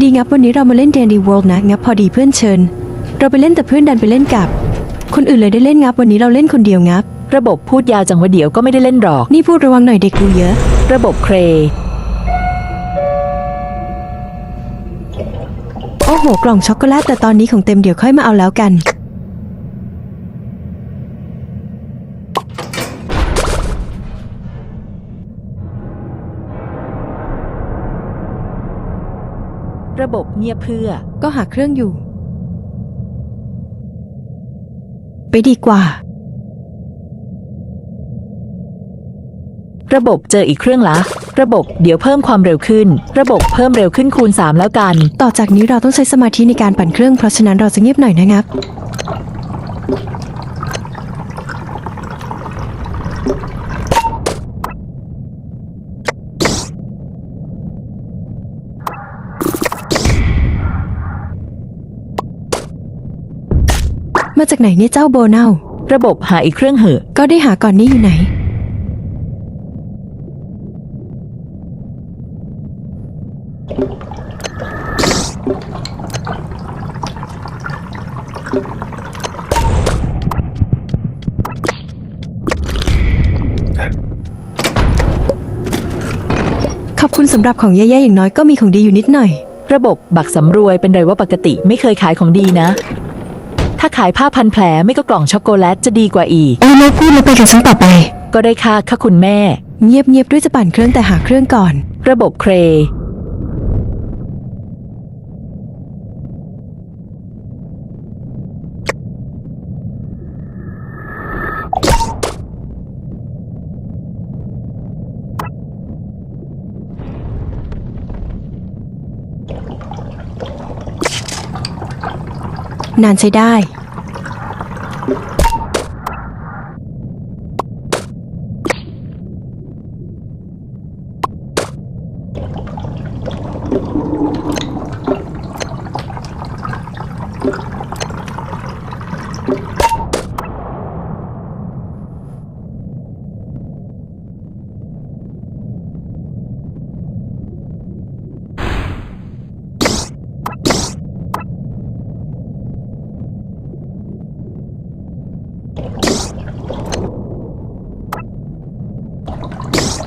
ดีงับวันนี้เรามาเล่น D&D World นะ งับพอดีเพื่อนเชิญ เราไปเล่นแต่เพื่อนดันไปเล่นกับ คนอื่นเลยได้เล่นงับวันนี้เราเล่นคนเดียวงับ ระบบพูดยาวจังว่าเดี๋ยวก็ไม่ได้เล่นหรอก นี่พูดระวังหน่อยเด็กดูเยอะ ระบบเคร โอ้โห กล่องช็อกโกแลตแต่ตอนนี้ของเต็มเดี๋ยวค่อยมาเอาแล้วกัน ระบบเงียบเพื่อ ก็หาเครื่องอยู่ ไปดีกว่า ระบบเจออีกเครื่องละ ระบบเดี๋ยวเพิ่มความเร็วขึ้น ระบบเพิ่มเร็วขึ้นคูณ 3 แล้วกัน ต่อจากนี้เราต้องใช้สมาธิในการปั่นเครื่องเพราะฉะนั้นเราจะเงียบหน่อยนะครับ มาจากไหนเนี่ยเจ้าโบเน่าระบบหาอีกเครื่องเหอะ ก็ได้หาก่อนนี้อยู่ไหน ขอบคุณสำหรับของแย่ๆอย่างน้อยก็มีของดีอยู่นิดหน่อย ระบบบักสำรวยเป็นไรว่าปกติไม่เคยขายของดีนะถ้า ขายผ้าพันแผลไม่ก็กล่องช็อกโกแลตจะดีกว่าอีกโอ้ยไม่พูดแล้วไปกันชั้นต่อไป ก็ได้ค่าค่ะคุณแม่ เงียบๆด้วยจะปั่นเครื่องแต่หาเครื่องก่อน ระบบเคร นานใช้ได้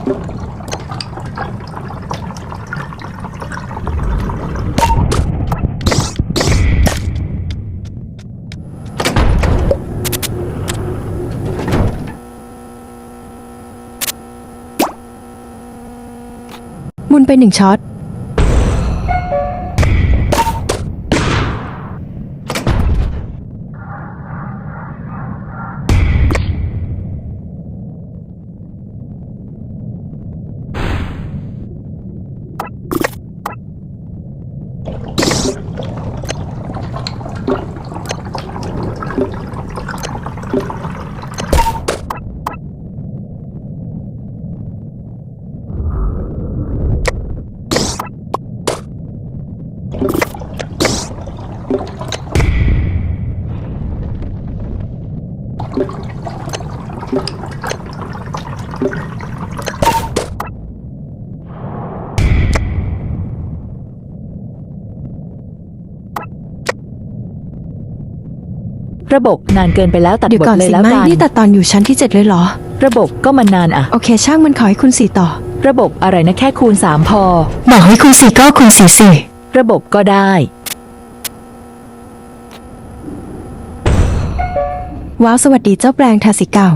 มุนไปหนึ่งช็อต ระบบนานเกินไปแล้วตัดเดี๋ยวบทก่อนเลยสิแล้วไม่กันนี่ตัดตอนอยู่ชั้นที่เจ็ดเลยเหรอ ระบบก็มันนานอะโอเค ช่างมันขอให้คุณสี่ต่อ ระบบอะไรนะแค่คูณ3พอ บอกให้คุณสี่ก็คุณสี่สิ ระบบก็ได้ ว้าว สวัสดีเจ้าแปลงทาสีเก่า